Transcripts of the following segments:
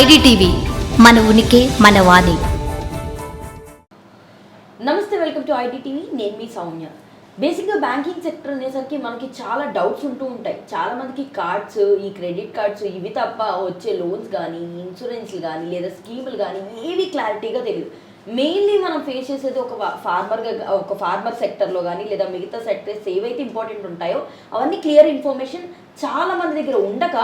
IDTV మన ఉనికి మన వాణి. నమస్తే వెల్కమ్ టు ఐడిటీవీ నేను మీ సౌమ్య. బేసిక్గా బ్యాంకింగ్ సెక్టర్ అనేసరికి మనకి చాలా డౌట్స్ ఉంటూ ఉంటాయి. చాలా మందికి కార్డ్స్ ఈ క్రెడిట్ కార్డ్స్ ఇవి తప్ప వచ్చే లోన్స్ కానీ ఇన్సూరెన్స్లు కానీ లేదా స్కీములు కానీ ఏవి క్లారిటీగా తెలియదు. మెయిన్లీ మనం ఫేస్ చేసేది ఒక ఫార్మర్గా ఒక ఫార్మర్ సెక్టర్లో కానీ లేదా మిగతా సెక్టర్స్ ఏవైతే ఇంపార్టెంట్ ఉంటాయో అవన్నీ క్లియర్ ఇన్ఫర్మేషన్ చాలా మంది దగ్గర ఉండక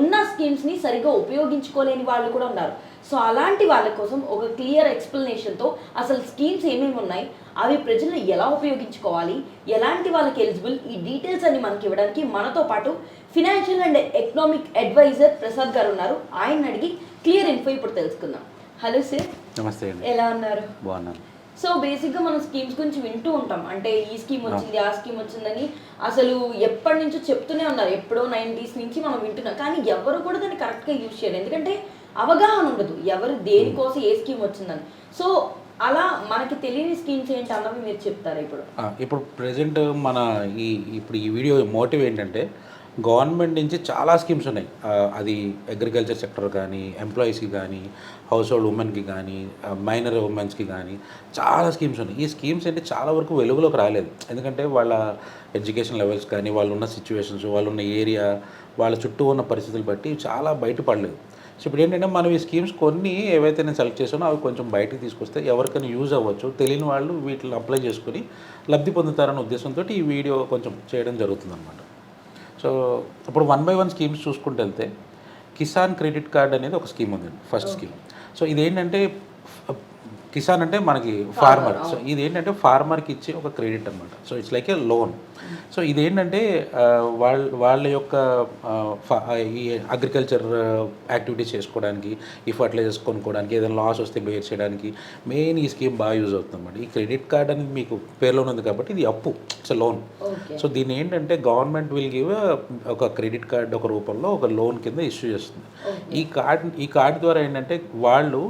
ఉన్న స్కీమ్స్ని సరిగ్గా ఉపయోగించుకోలేని వాళ్ళు కూడా ఉన్నారు. సో అలాంటి వాళ్ళ కోసం ఒక క్లియర్ ఎక్స్ప్లెనేషన్తో అసలు స్కీమ్స్ ఏమేమి ఉన్నాయి అవి ప్రజలు ఎలా ఉపయోగించుకోవాలి ఎలాంటి వాళ్ళకి ఎలిజిబుల్ ఈ డీటెయిల్స్ అన్ని మనకి ఇవ్వడానికి మనతో పాటు financial and economic adviser Prasad garu ఉన్నారు. ఆయన అడిగి క్లియర్ ఇన్ఫో ఇప్పుడు తెలుసుకుందాం. హలో సార్ నమస్తే ఎలా ఉన్నారు? బాగున్నాను. సో బేసిక్గా మనం స్కీమ్స్ గురించి వింటూ ఉంటాం. అంటే ఈ స్కీమ్ వచ్చింది ఆ స్కీమ్ వచ్చిందని అసలు ఎప్పటి నుంచో చెప్తూనే ఉన్నారు. ఎప్పుడో నైంటీస్ నుంచి మనం వింటున్నాం. కానీ ఎవరు కూడా దాన్ని కరెక్ట్గా యూజ్ చేయరు. ఎందుకంటే అవగాహన ఉండదు. ఎవరు దేనికోసం ఏ స్కీమ్ వచ్చిందని. సో అలా మనకి తెలియని స్కీమ్స్ ఏంటి అన్నవి మీరు చెప్తారా ఇప్పుడు? ఇప్పుడు ప్రజెంట్ మన ఈ ఇప్పుడు ఈ వీడియో మోటివ్ ఏంటంటే గవర్నమెంట్ నుంచి చాలా స్కీమ్స్ ఉన్నాయి. అది అగ్రికల్చర్ సెక్టర్ కానీ ఎంప్లాయీస్కి కానీ హౌస్ హోల్డ్ ఉమెన్కి కానీ మైనర్ ఉమెన్స్కి కానీ చాలా స్కీమ్స్ ఉన్నాయి. ఈ స్కీమ్స్ అంటే చాలా వరకు వెలుగులోకి రాలేదు. ఎందుకంటే వాళ్ళ ఎడ్యుకేషన్ లెవెల్స్ కానీ వాళ్ళు ఉన్న సిచ్యువేషన్స్ వాళ్ళు ఉన్న ఏరియా వాళ్ళ చుట్టూ ఉన్న పరిస్థితులు బట్టి చాలా బయటపడలేదు. సో ఇప్పుడు ఏంటంటే మనం ఈ స్కీమ్స్ కొన్ని ఏవైతే నేను సెలెక్ట్ చేసానో అవి కొంచెం బయటకు తీసుకొస్తే ఎవరికైనా యూజ్ అవ్వచ్చు. తెలియని వాళ్ళు వీటిని అప్లై చేసుకుని లబ్ధి పొందుతారనే ఉద్దేశంతో ఈ వీడియో కొంచెం చేయడం జరుగుతుంది అనమాట సో ఇప్పుడు వన్ బై వన్ స్కీమ్స్ చూసుకుంటూ వెళ్తే కిసాన్ క్రెడిట్ కార్డ్ అనేది ఒక స్కీమ్ ఉంది ఫస్ట్ స్కీమ్. సో ఇదేంటంటే కిసాన్ అంటే మనకి ఫార్మర్ సో ఇదేంటంటే ఫార్మర్కి ఇచ్చే ఒక క్రెడిట్ అనమాట so it's like a loan so ఇదేంటంటే ఆ, వాళ్ళ వాళ్ళ యొక్క ఈ అగ్రికల్చర్ యాక్టివిటీస్ చేసుకోవడానికి ఈ ఫర్టిలైజర్స్ కొనుక్కోవడానికి ఏదైనా లాస్ వస్తే బేర్ చేయడానికి మెయిన్ ఈ స్కీమ్ బాగా యూజ్ అవుతుంది అనమాట ఈ క్రెడిట్ కార్డ్ అనేది మీకు పేరులో ఉంది కాబట్టి ఇది అప్పు ఇట్స్ లోన్ సో దీన్ని ఏంటంటే గవర్నమెంట్ విల్ గివ్ ఒక క్రెడిట్ కార్డ్ ఒక రూపంలో ఒక లోన్ కింద ఇష్యూ చేస్తుంది. ఈ కార్డ్ ఈ కార్డ్ ద్వారా ఏంటంటే వాళ్ళు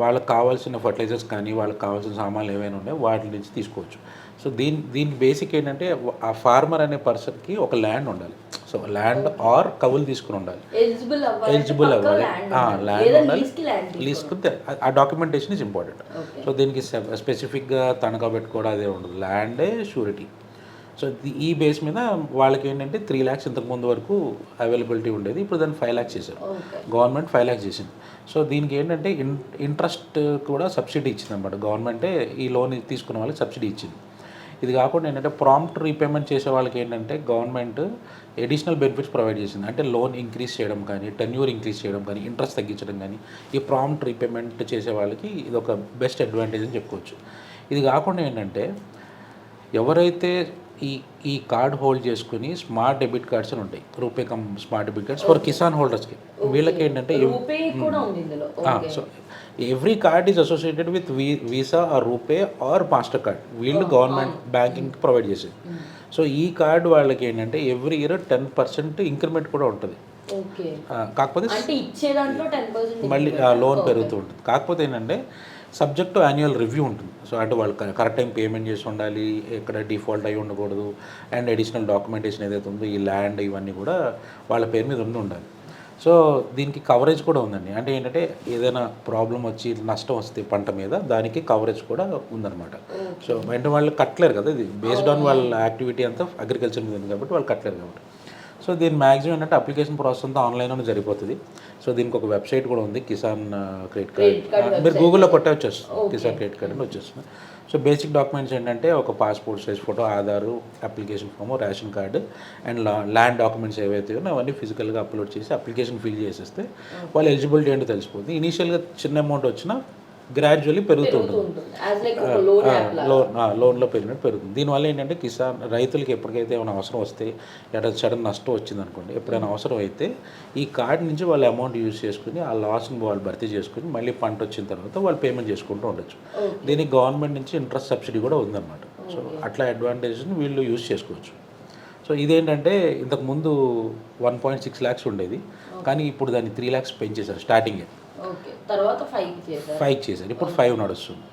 వాళ్ళకి కావాల్సిన ఫర్టిలైజర్స్ కానీ వాళ్ళకి కావాల్సిన సామాన్లు ఏవైనా ఉన్నాయో వాటి నుంచి తీసుకోవచ్చు. సో దీని దీని బేసిక్ ఏంటంటే ఆ ఫార్మర్ అనే పర్సన్కి ఒక ల్యాండ్ ఉండాలి. సో ల్యాండ్ ఆర్ కవులు తీసుకుని ఉండాలి. ఎలిజిబుల్ అవ్వాలి. ల్యాండ్ ఉండాలి. లీజ్కి ఆ డాక్యుమెంటేషన్ ఇస్ ఇంపార్టెంట్. సో దీనికి స్పెసిఫిక్గా తనఖా పెట్టుకోవడం అదే ఉండదు. ల్యాండే షూరిటీ సో ఈ బేస్ మీద వాళ్ళకి ఏంటంటే త్రీ ల్యాక్స్ ఇంతకు ముందు వరకు అవైలబిలిటీ ఉండేది. ఇప్పుడు దాన్ని ఫైవ్ ల్యాక్స్ చేశారు. గవర్నమెంట్ ఫైవ్ ల్యాక్స్ చేసింది. సో దీనికి ఏంటంటే ఇన్ ఇంట్రెస్ట్ కూడా సబ్సిడీ ఇచ్చింది అనమాట గవర్నమెంటే ఈ లోన్ తీసుకున్న వాళ్ళకి సబ్సిడీ ఇచ్చింది. ఇది కాకుండా ఏంటంటే ప్రాంప్ట్ రీపేమెంట్ చేసే వాళ్ళకి ఏంటంటే గవర్నమెంట్ అడిషనల్ బెనిఫిట్స్ ప్రొవైడ్ చేసింది. అంటే లోన్ ఇంక్రీజ్ చేయడం కానీ టెన్యూర్ ఇంక్రీజ్ చేయడం కానీ ఇంట్రెస్ట్ తగ్గించడం కానీ ఈ ప్రాంప్ట్ రీపేమెంట్ చేసే వాళ్ళకి ఇది ఒక బెస్ట్ అడ్వాంటేజ్ అని చెప్పుకోవచ్చు. ఇది కాకుండా ఏంటంటే ఎవరైతే ఈ ఈ కార్డ్ హోల్డ్ చేసుకుని స్మార్ట్ డెబిట్ కార్డ్స్ అని ఉంటాయి. RuPay cum smart debit cards for Kisan హోల్డర్స్కి. వీళ్ళకి ఏంటంటే so every card is associated with Visa or RuPay or Mastercard. వీళ్ళు గవర్నమెంట్ బ్యాంకింగ్ ప్రొవైడ్ చేసేది. సో ఈ కార్డ్ వాళ్ళకి ఏంటంటే every year ten percent increment కూడా ఉంటుంది. కాకపోతే మళ్ళీ లోన్ పెరుగుతూ ఉంటుంది. కాకపోతే ఏంటంటే సబ్జెక్ట్ టు యాన్యువల్ రివ్యూ ఉంటుంది. సో అంటే వాళ్ళు కరెక్ట్ టైం పేమెంట్ చేసి ఉండాలి ఎక్కడ డిఫాల్ట్ అయి ఉండకూడదు అండ్ అడిషనల్ డాక్యుమెంటేషన్ ఏదైతే ఉందో ఈ ల్యాండ్ ఇవన్నీ కూడా వాళ్ళ పేరు మీద ఉండి ఉండాలి. సో దీనికి కవరేజ్ కూడా ఉందండి. అంటే ఏంటంటే ఏదైనా ప్రాబ్లం వచ్చి నష్టం వస్తే పంట మీద దానికి కవరేజ్ కూడా ఉందన్నమాట. సో అంటే వాళ్ళు కట్టలేరు కదా ఇది. బేస్డ్ ఆన్ వాళ్ళ యాక్టివిటీ అంతా అగ్రికల్చర్ మీద ఉంది కాబట్టి వాళ్ళు కట్టలేరు కాబట్టి. సో దీని మ్యాక్సిమం ఏంటంటే అప్లికేషన్ ప్రాసెస్ అంతా ఆన్లైన్లోనే జరిగిపోతుంది. సో దీనికి ఒక వెబ్సైట్ కూడా ఉంది కిసాన్ క్రెడిట్ కార్డ్. మీరు గూగుల్లో కొట్టే వచ్చేస్తుంది. కిసాన్ క్రెడిట్ కార్డ్ అని వచ్చేస్తుంది. సో బేసిక్ డాక్యుమెంట్స్ ఏంటంటే ఒక passport size photo Aadhaar application form ration card and land documents ఏవైతే ఉన్నాయో అవన్నీ ఫిజికల్గా అప్లోడ్ చేసి అప్లికేషన్ ఫిల్ చేసేస్తే వాళ్ళు ఎలిజిబిలిటీ ఏంటో తెలిసిపోతుంది. ఇనీషియల్గా చిన్న అమౌంట్ వచ్చినా గ్రాడ్యువల్లీ పెరుగుతూ ఉంటుంది. లోన్లో పెరిగినట్టు పెరుగుతుంది. దీనివల్ల ఏంటంటే కిసాన్ రైతులకి ఎప్పటికైతే ఏమైనా అవసరం వస్తే లేదా సడన్ నష్టం వచ్చింది అనుకోండి ఎప్పుడైనా అవసరం అయితే ఈ కార్డ్ నుంచి వాళ్ళు అమౌంట్ యూజ్ చేసుకుని ఆ లాస్ని వాళ్ళు భర్తీ చేసుకుని మళ్ళీ పంట వచ్చిన తర్వాత వాళ్ళు పేమెంట్ చేసుకుంటూ ఉండొచ్చు. దీనికి గవర్నమెంట్ నుంచి ఇంట్రెస్ట్ సబ్సిడీ కూడా ఉందన్నమాట. సో అట్లా అడ్వాంటేజ్ని వీళ్ళు యూజ్ చేసుకోవచ్చు. సో ఇదేంటంటే ఇంతకు ముందు వన్ పాయింట్ సిక్స్ ల్యాక్స్ ఉండేది. కానీ ఇప్పుడు దాన్ని త్రీ ల్యాక్స్ పెంచేశారు స్టార్టింగే తర్వాత ఫైవ్ చేశారు. ఇప్పుడు ఫైవ్ నడుస్తుంది.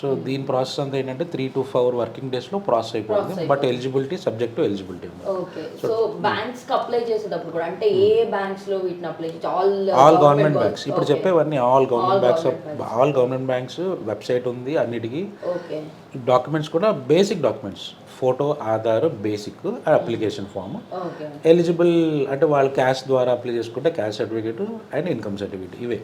సో దీని ప్రాసెస్ అంతా ఏంటంటే త్రీ టు ఫోర్ వర్కింగ్ డేస్లో ప్రాసెస్ అయిపోతుంది. But eligibility subject to eligibility okay. So బ్యాంక్స్కి apply చేసేటప్పుడు కూడా అంటే ఏ బ్యాంక్స్లో వీటిని apply all all government banks ఇప్పుడు చెప్పేవన్నీ all government banks all government banks website ఉంది అన్నిటికీ. డాక్యుమెంట్స్ కూడా basic documents photo Aadhaar basic application form. Eligible అంటే వాళ్ళు క్యాష్ ద్వారా అప్లై చేసుకుంటే cash certificate and income certificate ఇవే.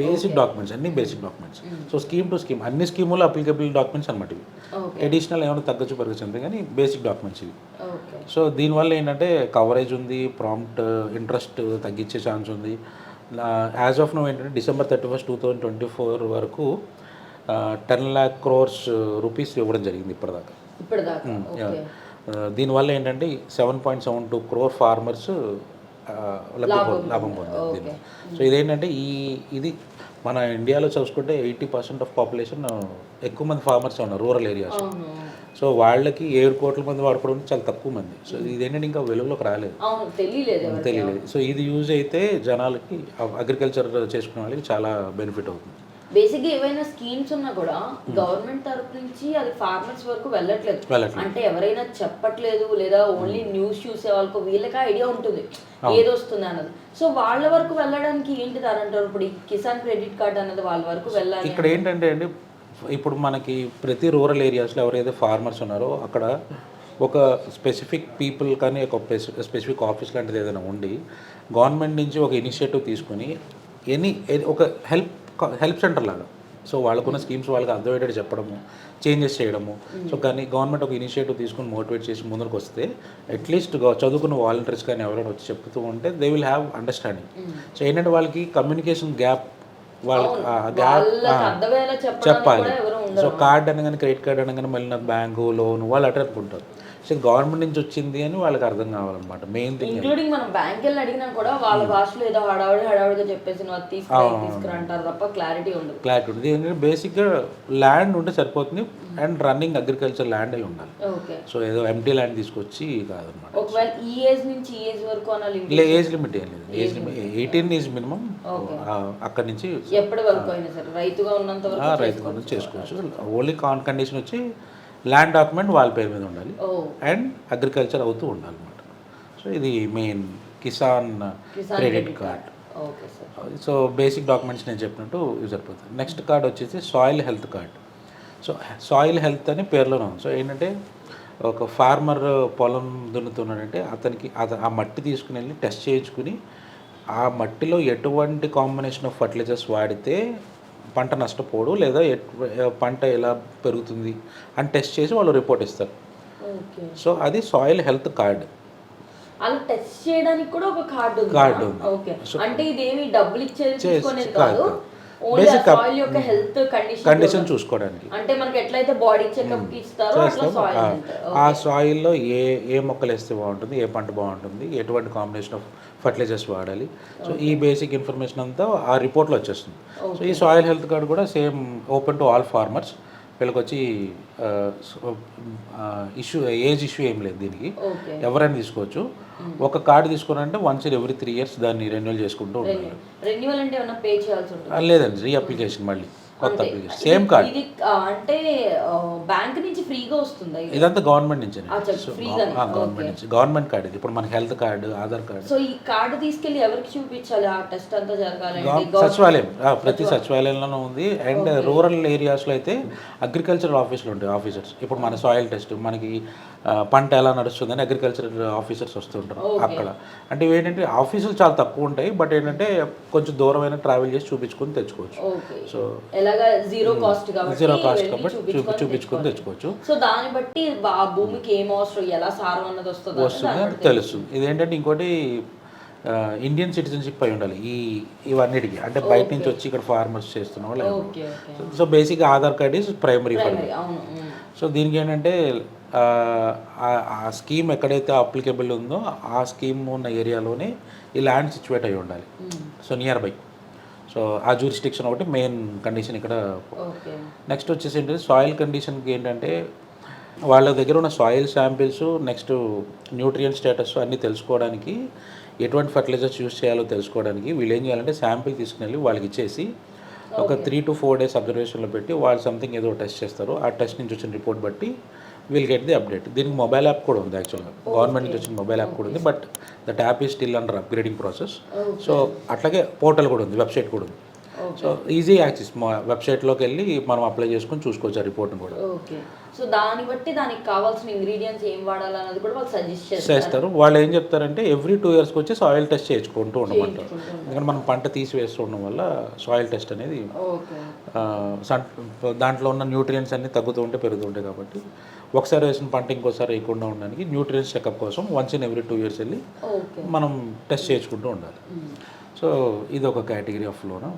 బేసిక్ డాక్యుమెంట్స్ అన్ని basic documents. So scheme to scheme అన్ని స్కీములు అప్లికబుల్ డాక్యుమెంట్స్ అనమాట ఇవి. అడిషనల్ ఏమైనా తగ్గచ్చు పెరగచ్చు అంతే కానీ బేసిక్ డాక్యుమెంట్స్ ఇవి. సో దీనివల్ల ఏంటంటే కవరేజ్ ఉంది ప్రాంప్ట్ ఇంట్రెస్ట్ తగ్గించే ఛాన్స్ ఉంది. యాజ్ ఆఫ్ నో ఏంటంటే December thirty first two thousand twenty four వరకు టెన్ ల్యాక్ క్రోర్స్ రూపీస్ ఇవ్వడం జరిగింది ఇప్పటిదాకా. దీనివల్ల ఏంటంటే seven point seven two crore farmers లాభం పొంద- లాభం పొందారు దీన్ని సో ఇదేంటంటే ఈ ఇది మన ఇండియాలో చూసుకుంటే ఎయిటీ పర్సెంట్ ఆఫ్ పాపులేషన్ ఎక్కువ మంది ఫార్మర్స్ ఉన్నారు రూరల్ ఏరియాస్ సో వాళ్ళకి ఏడు కోట్ల మంది వాడుకోవడం చాలా తక్కువ మంది. సో ఇదేంటంటే ఇంకా వెలుగులోకి రాలేదు. తెలియలేదు సో ఇది యూజ్ అయితే జనాలకి అగ్రికల్చర్ చేసుకునే వాళ్ళకి చాలా బెనిఫిట్ అవుతుంది. బేసిక్గా ఏవైనా స్కీమ్స్ ఉన్నా కూడా గవర్నమెంట్ తరపు నుంచి అది ఫార్మర్స్ వరకు వెళ్ళట్లేదు. అంటే ఎవరైనా చెప్పట్లేదు లేదా ఓన్లీ న్యూస్ చూసే వాళ్ళకు వీళ్ళకి ఐడియా ఉంటుంది. ఏది వస్తుంది అన్నది. సో వాళ్ళ వరకు వెళ్ళడానికి ఏంటి అంటారు? ఇప్పుడు ఈ కిసాన్ క్రెడిట్ కార్డ్ అన్నది వాళ్ళ వరకు వెళ్ళాలి ఇక్కడ ఏంటంటే అండి ఇప్పుడు మనకి ప్రతి రూరల్ ఏరియాస్లో ఎవరైతే ఫార్మర్స్ ఉన్నారో అక్కడ ఒక స్పెసిఫిక్ పీపుల్ కానీ ఒక స్పెసిఫిక్ ఆఫీస్ లాంటిది ఏదైనా ఉండి గవర్నమెంట్ నుంచి ఒక ఇనిషియేటివ్ తీసుకొని ఎనీ ఒక హెల్ప్ హెల్ప్ సెంటర్ లాగా. సో వాళ్ళకున్న స్కీమ్స్ వాళ్ళకి అర్థమయ్యేటట్టు చెప్పడము చేంజెస్ చేయడము. సో కానీ గవర్నమెంట్ ఒక ఇనిషియేటివ్ తీసుకుని మోటివేట్ చేసి ముందుకు వస్తే అట్లీస్ట్ చదువుకున్న వాలంటీర్స్ కానీ ఎవరైనా వచ్చి చెప్తూ ఉంటే they will have understanding so ఏంటంటే వాళ్ళకి కమ్యూనికేషన్ గ్యాప్ వాళ్ళకి గ్యాప్ చెప్పాలి. సో కార్డ్ అనగానే క్రెడిట్ కార్డ్ అనగానే మళ్ళీ నాకు బ్యాంకు లోన్ వాళ్ళు అట్లా అనుకుంటారు. సో గవర్నమెంట్ నుంచి వచ్చింది అని వాళ్ళకి అర్థం కావాలన్నమాట. మెయిన్ థింగ్ ఇంక్లూడింగ్ మనం బ్యాంక్ వెళ్ళి అడిగినా కూడా వాళ్ళ భాషలో ఏదో హడావుడి హడావుడిగా చెప్పేసి నువ్వు అది తీసుకురా ఇది తీసుకురా అంటారు తప్ప క్లారిటీ ఉండదు. క్లారిటీ ఉంటుంది ఏంటంటే బేసిక్గా ల్యాండ్ ఉంటే సరిపోతుంది అండ్ రన్నింగ్ అగ్రికల్చర్ ల్యాండ్ అయి ఉండాలి. సో ఏదో ఎంటీ ల్యాండ్ తీసుకొచ్చి కాదనమాట ఒకవేళ ఈ ఏజ్ నుంచి ఈ ఏజ్ వరకు అన్న ఏజ్ లిమిట్ ఏం లేదు. Age limit eighteen is minimum అక్కడి నుంచి ఎప్పటి వరకు అయినా సరే రైతుగా ఉన్నంత వరకు రైతు బంధు చేసుకోవచ్చు. ఓన్లీ కాన్ కండిషన్ వచ్చి ల్యాండ్ డాక్యుమెంట్ వాళ్ళ పేరు మీద ఉండాలి. అండ్ అగ్రికల్చర్ అవుతూ ఉండాలన్నమాట. సో ఇది main Kisan credit card. So basic documents నేను చెప్పినట్టు ఇవి సరిపోతుంది నెక్స్ట్ కార్డ్ వచ్చేసి soil health card. So soil health అని పేర్లోనే ఉంది. సో ఏంటంటే ఒక ఫార్మర్ పొలం దున్నుతున్నాడంటే అతనికి అత ఆ మట్టి తీసుకుని వెళ్ళి టెస్ట్ చేయించుకుని ఆ మట్టిలో ఎటువంటి కాంబినేషన్ ఆఫ్ ఫర్టిలైజర్స్ వాడితే పంట నష్టపోడు లేదా పంట ఎలా పెరుగుతుంది అని టెస్ట్ చేసి వాళ్ళు రిపోర్ట్ ఇస్తారు. ఓకే. సో అది సాయిల్ హెల్త్ కార్డ్. అలా టెస్ట్ చేయడానికి కూడా ఒక కార్డు కార్డు అంటే ఇదేమి డబ్బులు ఇచ్చేది కాదు, కాదు కాదు. ఓన్లీ Basic కా- సాయిల్ యొక్క హెల్త్ కండిషన్ చూసుకోవడానికి. అంటే మనకి ఎట్లయితే బాడీ చెకప్కి ఇస్తారో ఆ సాయిల్లో ఏ ఏ మొక్కలు వేస్తే బాగుంటుంది ఏ పంట బాగుంటుంది ఎటువంటి కాంబినేషన్ ఆఫ్ ఫర్టిలైజర్స్ వాడాలి. సో ఈ బేసిక్ ఇన్ఫర్మేషన్ అంతా ఆ రిపోర్ట్లో వచ్చేస్తుంది. సో ఈ సాయిల్ హెల్త్ కార్డ్ కూడా same open to all farmers వీళ్ళకి వచ్చి ఇష్యూ ఏజ్ ఇష్యూ ఏం లేదు దీనికి. ఎవరైనా తీసుకోవచ్చు. ఒక కార్డు తీసుకున్నారంటే once in every three years దాన్ని రెన్యువల్ చేసుకుంటూ ఆ, లేదండి రీ అప్లికేషన్ మళ్ళీ. కొత్త అప్లికేషన్ సేమ్ కార్డ్. ఇది అంటే బ్యాంక్ నుంచి ఫ్రీగా వస్తుందా ఇది? ఇదంతా గవర్నమెంట్ నుంచి. గవర్నమెంట్ నుంచి. గవర్నమెంట్ కార్డు ఇది. ఇప్పుడు మన health card Aadhaar card. So ఈ కార్డు తీసుకెళ్ళి ఎవరికి చూపించాలి? ఆ టెస్ట్ అంతా జరగాలంటే గవ- సచివాలయం. ప్రతి సచివాలయంలోనూ ఉంది. అండ్ రూరల్ ఏరియాస్లో అయితే అగ్రికల్చర్ ఆఫీసులు ఉంటాయి ఆఫీసర్స్. ఇప్పుడు మన సాయిల్ టెస్ట్ మనకి పంట ఎలా నడుస్తుందని అగ్రికల్చర్ ఆఫీసర్స్ వస్తుంటారు అక్కడ. అంటే ఏంటంటే ఆఫీసులు చాలా తక్కువ ఉంటాయి బట్ ఏంటంటే కొంచెం దూరమైన ట్రావెల్ చేసి చూపించుకొని తెచ్చుకోవచ్చు. సో ఎలాగా జీరో కాస్ట్ జీరో కాస్ట్ కాబట్టి చూపి చూపించుకొని. తెచ్చుకోవచ్చు. సో దాన్ని బట్టి ఆ భూమికి ఏం అవసరం ఎలా సారం అన్నది వస్తుందో వస్తుంది తెలుస్తుంది ఇదేంటంటే ఇంకోటి ఇండియన్ సిటిజన్షిప్ అయి ఉండాలి. ఈ ఇవన్నిటికి. అంటే బయట నుంచి వచ్చి ఇక్కడ ఫార్మర్స్ చేస్తున్న వాళ్ళు. So basic Aadhaar card is primary for మరి అవును. ఉమ్. సో దీనికి ఏంటంటే ఆ, స్కీమ్ ఎక్కడైతే అప్లికేబుల్ ఉందో ఆ స్కీమ్ ఉన్న ఏరియాలోనే ఈ ల్యాండ్ సిచ్యువేట్ అయి ఉండాలి. సో నియర్ బై సో ఆ జూరిస్టిక్షన్ ఒకటి మెయిన్ కండిషన్ ఇక్కడ. నెక్స్ట్ వచ్చేసి ఏంటంటే సాయిల్ కండిషన్కి ఏంటంటే వాళ్ళ దగ్గర ఉన్న soil samples next nutrient status అన్నీ తెలుసుకోవడానికి ఎటువంటి ఫర్టిలైజర్స్ యూస్ చేయాలో తెలుసుకోవడానికి వీళ్ళు ఏం చేయాలంటే శాంపిల్ తీసుకుని వెళ్ళి వాళ్ళకి ఇచ్చేసి ఒక త్రీ టు ఫోర్ డేస్ అబ్జర్వేషన్లో పెట్టి వాళ్ళు సంథింగ్ ఏదో టెస్ట్ చేస్తారు. ఆ టెస్ట్ నుంచి వచ్చిన రిపోర్ట్ బట్టి విల్ గెట్ ది అప్డేట్ దీనికి మొబైల్ యాప్ కూడా ఉంది యాక్చువల్గా గవర్నమెంట్ నుంచి వచ్చిన మొబైల్ యాప్ కూడా ఉంది బట్ దట్ యాప్ ఈ still under upgrading process so అట్లాగే పోర్టల్ కూడా ఉంది వెబ్సైట్ కూడా ఉంది. సో ఈజీ యాక్సెస్ మా వెబ్సైట్లోకి వెళ్ళి మనం అప్లై చేసుకొని చూసుకోవచ్చు ఆ రిపోర్ట్ని కూడా. ఓకే సో దాన్ని బట్టి దానికి కావాల్సిన ఇంగ్రీడియంట్స్ ఏం వాడాలన్నది కూడా వాళ్ళు సజెస్ట్ చేస్తారు. వాళ్ళు ఏం చెప్తారంటే ఎవ్రీ టూ ఇయర్స్కి వచ్చి సాయిల్ టెస్ట్ చేయించుకుంటూ ఉండమంటారు. ఎందుకంటే మనం పంట తీసివేస్తూ ఉండడం వల్ల సాయిల్ టెస్ట్ అనేది దాంట్లో ఉన్న న్యూట్రియంట్స్ అన్ని తగ్గుతూ ఉంటే పెరుగుతూ ఉంటాయి కాబట్టి ఒకసారి వేసిన పంట ఇంకోసారి వేయకుండా ఉండడానికి న్యూట్రియంట్స్ చెకప్ కోసం once in every two years వెళ్ళి మనం టెస్ట్ చేయించుకుంటూ ఉండాలి. సో ఇది ఒక కేటగిరీ ఆఫ్ లోన్?